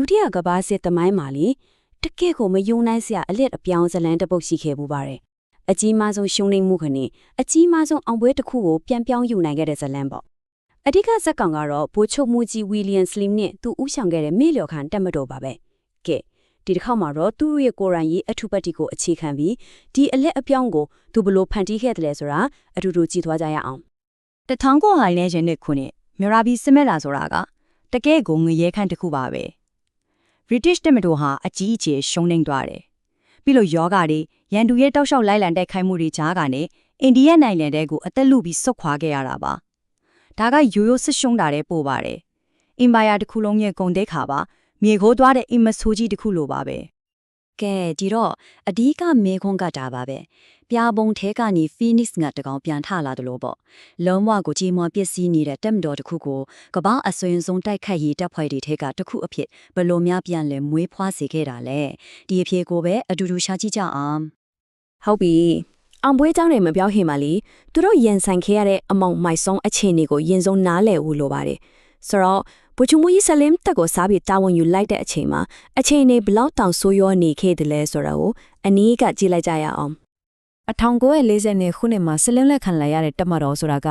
ဒုတိယကမ္ဘာစစ်သမိုင်းမှာလေတကယ့်ကိုမယုံနိုင်စရာအလက်အပြောင်းဇလန်တစ်ပုတ်ရှိခဲ့ပူပါတယ်အကြီးမားဆုံးရှုံးနိမ့်မှုခနဲ့အကြီးမားဆုံးအောင်ပွဲတစ်ခုကိုပြန်ပြောင်းယူနိုင်ခဲ့တဲ့ဇလန်ပေါ့အဓိကဇက်ကောင်ကတော့ဘိုးချုပ်မှုကြီးဝီလီယံစလင်နဲ့သူဦးဆောင်ခဲ့တဲ့မေလျော်ခန်တက်မတော်ပါပဲကဲဒီတစ်ခေါက်မှာတော့သူ့ရဲ့ကိုယ်တိုင်ရေးအထုပတ်တီကိုအခြေခံပြီးဒီအလက်အပြောင်းကိုသူဘယ်လိုဖန်တီးခဲ့တယ်လဲဆိုတာအတူတူကြည့်သွားကြရအောင်တထောင်ကိုဟိုင်းနဲ့ရင်နှစ်ခုနှစ်မြန်မာပြည်စစ်မဲ့လာဆိုတာကတကယ့်ကိုငရဲခန့်တစ်ခုပါပဲ British တက်မတော်ဟာအကြီးအကျယ်ရှုံးနိမ့်သွားတယ်ပြီးလို့ယောဂါတွေရန်သူရဲ့တောက်လျှောက်လိုက်လံတိုက်ခိုက်မှုတွေကြားကနေအိန္ဒိယနိုင်ငံတဲကိုအသက်လူပြီးဆွတ်ခွာခဲ့ရတာပါဒါကရိုးရိုးစစ်ရှုံးတာတဲ့ပို့ပါတယ်အင်ပါယာတစ်ခုလုံးရဲ့ဂုံတိတ်ခါပါမြေခိုးသွားတဲ့အင်မဆိုးကြီးတစ်ခုလိုပါပဲ ကဲဒီတော့အဓိကမေခွန်းကဒါပါပဲပြာပုံထဲကနေ Phoenix ငါတကောင်ပြန်ထလာတယ်လို့ပေါ့လုံးဝကိုကြီးမွန်ပစ္စည်းနေတဲ့တက်မတော်တစ်ခုကိုကပောက်အစွင်ဆုံးတိုက်ခိုက်ရေးတပ်ဖွဲ့တွေထဲကတစ်ခုအဖြစ်ဘလို့များပြန်လဲမွေးဖွားစေခဲ့တာလဲဒီအဖြစ်ကိုပဲအတူတူရှာကြည့်ကြအောင်ဟုတ်ပြီအောင်ပွဲကြောင့်လည်းမပြောဟင်ပါလေသူတို့ရင်ဆိုင်ခဲ့ရတဲ့အမောင်မိုက်ဆုံးအခြေအနေကိုရင်ဆုံးနားလည်ဦးလိုပါတယ် ဆိုတော့ဘူချူမူကြီးဆလင်တက်ကိုစားပြီးတာဝန်ယူလိုက်တဲ့အချိန်မှာအခြေအနေဘလောက်တောင်ဆိုးရွားနေခဲ့တယ်လဲဆိုတာကိုအနည်းကကြည့်လိုက်ကြရအောင်1940နှစ်ခုနှစ်မှာဆလင်းလက်ခံလိုက်ရတဲ့တက်မတော်ဆိုတာက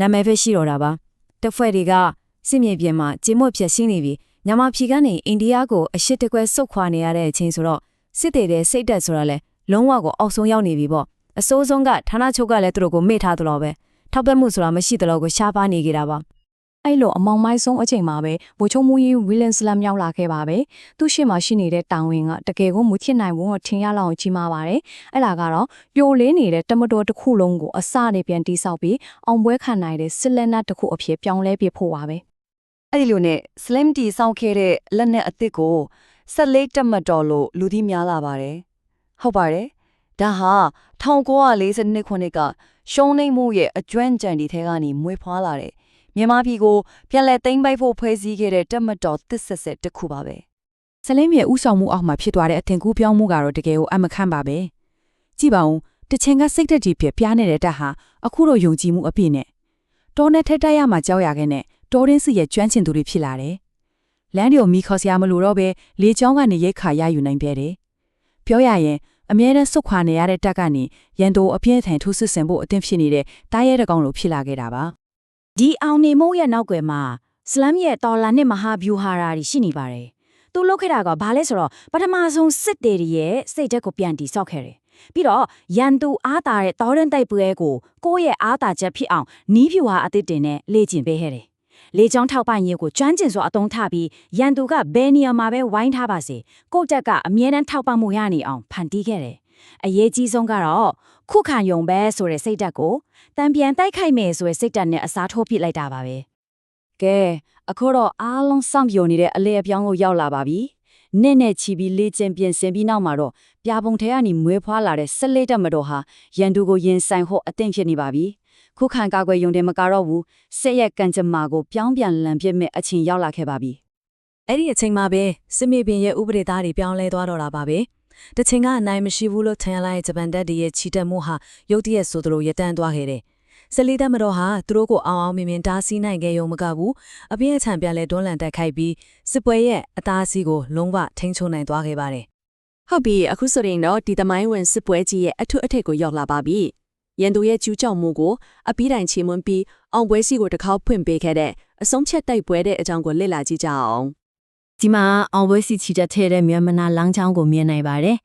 နာမည်ပဲရှိတော့တာပါတက်ဖွဲ့တွေကစစ်မြေပြင်မှာဂျင်းမွတ်ဖြစ်ရှင်းနေပြီးညမဖြီကနေအိန္ဒိယကိုအရှိတကွဲဆုတ်ခွာနေရတဲ့အချိန်ဆိုတော့စစ်တေတဲ့စိတ်တက်ဆိုတာလဲလုံးဝကိုအောက်ဆုံးရောက်နေပြီပေါ့အစိုးဆုံးကဌာနချုပ်ကလည်းသူတို့ကိုမေ့ထားသလိုပဲထောက်ပံ့မှုဆိုတာမရှိသလိုကိုရှားပါနေကြတာပါ အဲ့လိုအမောင်မိုင်းဆုံးအချိန်မှာပဲဗိုလ်ချုပ်မူကြီးဝီလန်စလမ်ရောက်လာခဲ့ပါပဲသူ့ရှေ့မှာရှိနေတဲ့တာဝန်ကတကယ်ကိုမူချစ်နိုင်ဝန်ကိုထင်ရလောက်အောင်ကြီးမားပါတယ်အဲ့ဒါကတော့ပြိုလေးနေတဲ့တမတော်တစ်ခုလုံးကိုအစနေပြန်တိဆောက်ပြီးအောင်ပွဲခံနိုင်တဲ့စစ်လက်နက်တစ်ခုအဖြစ်ပြောင်းလဲပြဖို့ပါပဲအဲ့ဒီလိုနဲ့ slim တီစောင့်ခဲ့တဲ့လက်နဲ့အသစ်ကိုဆက်လေးတက်မတော်လို့လူသိများလာပါတယ်ဟုတ်ပါတယ်ဒါဟာ1942ခုနှစ်ကရှုံးနိမ့်မှုရဲ့အကျွမ်းကြံဒီထဲကနေမွေးဖွားလာတဲ့ မြန်မာပြည်ကိုပြန်လည်သိမ်းပိုက်ဖို့ဖွဲ့စည်းခဲ့တဲ့တက်မတော်သစ်ဆက်ဆက်တစ်ခုပါပဲဆလင်းမြေဥဆောင်မှုအောက်မှာဖြစ်သွားတဲ့အထင်ကူးပြောင်းမှုကတော့တကယ်ကိုအမခန့်ပါပဲကြည့်ပါဦးတချင်ကစိတ်သက်ကြီးဖြစ်ပြားနေတဲ့တက်ဟာအခုတော့ယုံကြည်မှုအပြည့်နဲ့တောနဲ့ထက်တက်ရမှာကြောက်ရခဲ့နဲ့တောရင်းစီရဲ့ကျွမ်းကျင်သူတွေဖြစ်လာတယ်လမ်းတွေကိုမိခေါ်စရာမလိုတော့ပဲလေချောင်းကနေရိတ်ခါရယူနိုင်ပြတယ်ပြောရရင်အမြဲတမ်းစုတ်ခွာနေရတဲ့တက်ကနေရန်တိုအပြင်းထန်ထိုးစစ်ဆင်ဖို့အသင့်ဖြစ်နေတဲ့တားရဲတကောင်လိုဖြစ်လာခဲ့တာပါ ဒီအောင်နေမို့ရဲ့နောက်ွယ်မှာစလမ်ရဲ့တော်လာနဲ့မဟာဗျူဟာရာတွေရှိနေပါတယ်။သူလုပ်ခဲ့တာကဘာလဲဆိုတော့ပထမဆုံးစစ်တေတွေရဲ့စိတ်ဓာတ်ကိုပြန်တီဆောက်ခဲ့တယ်။ပြီးတော့ရန်သူအားတာတဲ့တောရင်တိုက်ပွဲကိုကိုယ့်ရဲ့အားတာချက်ဖြစ်အောင်နီးဖြူဟာအသစ်တင်နဲ့လေ့ကျင့်ပေးခဲ့တယ်။လေကြောင်းထောက်ပံ့ရေးကိုကျွမ်းကျင်စွာအသုံးထပြီးရန်သူကဘယ်နေရာမှာပဲဝိုင်းထားပါစေကိုယ့်တက်ကအမြဲတမ်းထောက်ပံ့မှုရနေအောင်ဖန်တီးခဲ့တယ်။ အရေးကြီးဆုံးကတော့ခုခံယုံပဲဆိုတဲ့စိတ်ဓာတ်ကိုတံပြန်တိုက်ခိုက်မယ်ဆိုတဲ့စိတ်ဓာတ်နဲ့အစားထိုးပစ်လိုက်တာပါပဲကဲအခုတော့အားလုံးစောင့်ပြောနေတဲ့အလေအပြောင်းကိုရောက်လာပါပြီ။နဲ့နဲ့ချီပြီးလေ့ကျင့်ပြင်ဆင်ပြီးနောက်မှာတော့ပြာပုံထဲကနေမွေးဖွားလာတဲ့ဆက်လက်တက်မတော်ဟာရန်သူကိုရင်ဆိုင်ဖို့အသင့်ဖြစ်နေပါပြီ။ခုခံကာကွယ်ယုံတယ်မကတော့ဘူး။ဆက်ရက်ကံကြမ္မာကိုပြောင်းပြန်လန်ပြစ်မဲ့အချိန်ရောက်လာခဲ့ပါပြီအဲ့ဒီအချိန်မှာပဲစစ်မြေပြင်ရဲ့ဥပဒေသားတွေပြောင်းလဲသွားတော့တာပါပဲ တချင်ကအနိုင်မရှိဘူးလို့ထင်ရလိုက်ဂျပန်တပ်တွေရဲ့ချီတက်မှုဟာရုတ်တရက်ဆိုသလိုရတန်းသွားခဲ့တယ်စလီတက်မတော်ဟာသူတို့ကိုအောင်အောင်မြင်မြင်တားဆီးနိုင်ခဲ့ရုံမကဘူးအပြင်းအထန်ပြန်လဲတွန်းလှန်တိုက်ခိုက်ပြီးစစ်ပွဲရဲ့အသားစီးကိုလုံးဝထိန်းချုပ်နိုင်သွားခဲ့ပါတယ်ဟုတ်ပြီအခုဆိုရင်တော့ဒီသမိုင်းဝင်စစ်ပွဲကြီးရဲ့အထွတ်အထိပ်ကိုရောက်လာပါပြီရန်သူရဲ့ကျူးကျော်မှုကိုအပြီးတိုင်ချေမွန်းပြီးအောင်ပွဲစီကိုတစ်ခေါက်ဖွင့်ပေးခဲ့တဲ့အဆုံးဖြတ်တိုက်ပွဲတဲ့အကြောင်းကိုလေ့လာကြည့်ကြအောင် ဒီမှာအောင်ပွဲစီချီတက်ထဲတဲ့မြန်မာနာလမ်းချောင်းကိုမြင်နိုင်ပါတယ်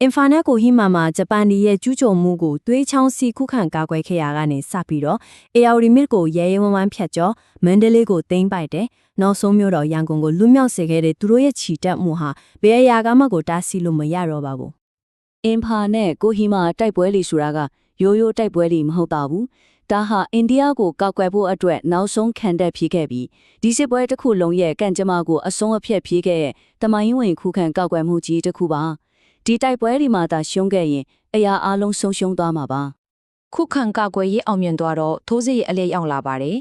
အင်ဖာနက်ကိုဟီမာမှာဂျပန်ဒီရဲ့ကျူးကျော်မှုကိုသွေးချောင်းစီခုခံကာကွယ်ခဲ့ရကနေစပြီးတော့အေယာရီမစ်ကိုရဲရဲဝမ်းဝမ်းဖြတ်ကျော်မန္တလေးကိုသိမ်းပိုက်တယ်နောက်ဆုံးမျိုးတော့ရန်ကုန်ကိုလွတ်မြောက်စေခဲ့တဲ့သူတို့ရဲ့ချီတက်မှုဟာဘယ်အရာကမှကိုတားဆီးလို့မရတော့ပါဘူး။အင်ဖာနဲ့ကိုဟီမာတိုက်ပွဲလီဆိုတာကရိုးရိုးတိုက်ပွဲလီမဟုတ်တာဘူး။ ဒါဟာအိန္ဒိယကိုကောက်ကွယ်ဖို့အတွက်နောက်ဆုံးခံတက်ဖြေခဲ့ပြီးဒီစစ်ပွဲတစ်ခုလုံးရဲ့ကံကြမ္မာကိုအဆုံးအဖြတ်ဖြေခဲ့တဲ့တမိုင်းဝင်ခုခံကောက်ကွယ်မှုကြီးတစ်ခုပါ။ဒီတိုက်ပွဲဒီမှာသာရှုံးခဲ့ရင်အရာအလုံးဆုံးရှုံးသွားမှာပါခုခံကာကွယ်ရေးအောင်မြင်သွားတော့ထိုးစစ်ရဲ့အလေးရောက်လာပါတယ်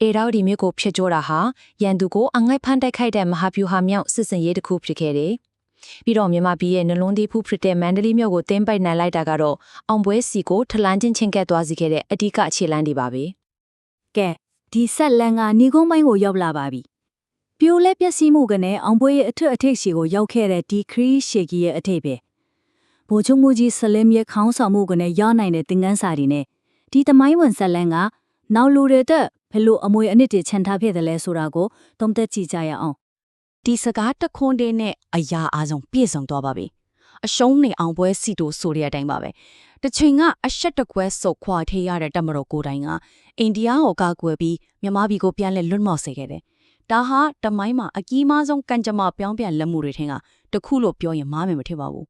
အေရာဒီမြို့ကိုဖျက်ကျော်တာဟာရန်သူကိုအငိုက်ဖမ်းတိုက်ခိုက်တဲ့မဟာဗျူဟာမြောက်စစ်စင်ရေးတစ်ခုဖြစ်ခဲ့တယ် ပြီးတော့မြန်မာပြည်ရဲ့နှလုံးသေးဖူးဖြစ်တဲ့မန္တလေးမြို့ကိုတင်းပိုက်နိုင်လိုက်တာကတော့အောင်ပွဲစီကိုထလန်းချင်းချင်းကပ်သွားစေခဲ့တဲ့အဓိကအခြေလမ်းတွေပါပဲကဲဒီဆက်လန်ကညီကုန်းပိုင်းကိုရောက်လာပါပြီပြပြိုလဲပျက်စီးမှုကနေအောင်ပွဲရဲ့အထွတ်အထိပ်စီကိုရောက်ခဲ့တဲ့ဒီခရီးရှေကီရဲ့အထိပ်ပဲဗိုလ်ချုပ်မှုကြီးဆလင်ရဲ့ခေါင်းဆောင်မှုကနေရောက်နိုင်တဲ့သင်ခန်းစာတွေနဲ့ဒီသမိုင်းဝင်ဇက်လန်းကနောက်လူတွေတက်ဘယ်လိုအမွေအနှစ်တွေခြံထားဖြစ်တယ်လဲဆိုတာကိုသုံးသပ်ကြည့်ကြရအောင် ဒီစကားတခွန်းတင်းနဲ့အရာအားဆုံးပြည့်စုံသွားပါပြီအရှုံးနေအောင်ပွဲစီတိုဆိုတဲ့အတိုင်းပါပဲတချိန်ကအရှက်တကွဲစုပ်ခွာထေးရတဲ့တမတော်ကိုယ်တိုင်ကအိန္ဒိယကိုကာကွယ်ပြီးမြန်မာပြည်ကိုပြန်လဲလွတ်မော်စေခဲ့တယ်ဒါဟာတမိုင်းမှာအကြီးမားဆုံးကံကြမ္မာပြောင်းပြန်လက်မှုတွေထင်ကတခုလို့ပြောရင်မားမယ်မထင်ပါဘူး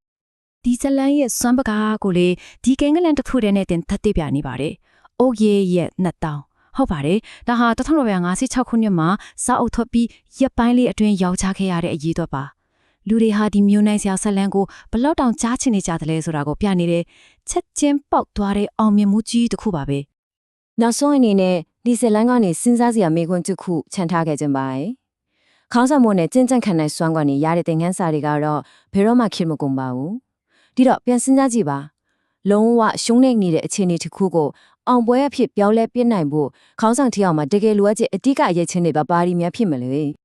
ဒီဇလန်ရဲ့စွမ်းပကားကိုလေဒီကိန်းကလန်တစ်ခုတည်းနဲ့တင်သတ်သိပြနေပါတယ်။အိုးရဲရဲ့နှစ်တောင် ဟုတ်ပါတယ်။ဒါဟာ1956ခုနှစ်မှာစာအုပ်ထွက်ပြီးရက်ပိုင်းလေးအတွင်းရောက်ချခဲ့ရတဲ့အရေးတော့ပါ။လူတွေဟာဒီမျိုးနိုင်စရာဇလန်ကိုဘလောက်တောင်ကြားချင်နေကြတယ်လဲဆိုတာကိုပြနေတဲ့ချက်ချင်းပေါက်သွားတဲ့အောင်မြင်မှုကြီးတစ်ခုပါပဲနောက်ဆုံးအနေနဲ့ဒီဇလန်ကနေစဉ်းစားစရာမေးခွန်းတစ်ခုခြံထားခဲ့ခြင်းပါရဲ့။ခေါင်းဆောင်မှုနဲ့ကျင့်ကြံခံတဲ့စွမ်းကနေရတဲ့သင်ခန်းစာတွေကတော့ဘယ်တော့မှခေတ်မကုန်ပါဘူး။ဒီတော့ပြန်စဉ်းစားကြည့်ပါ။ လုံးဝရှုံးနေနေတဲ့အခြေအနေတစ်ခုကိုအောင်ပွဲအဖြစ်ပြောင်းလဲပြစ်နိုင်ဖို့ခေါင်းဆောင်ထီအောင်မှာတကယ်လိုအပ်ချက်အတိကအရေးချင်းတွေပါပါရီများဖြစ်မလဲ။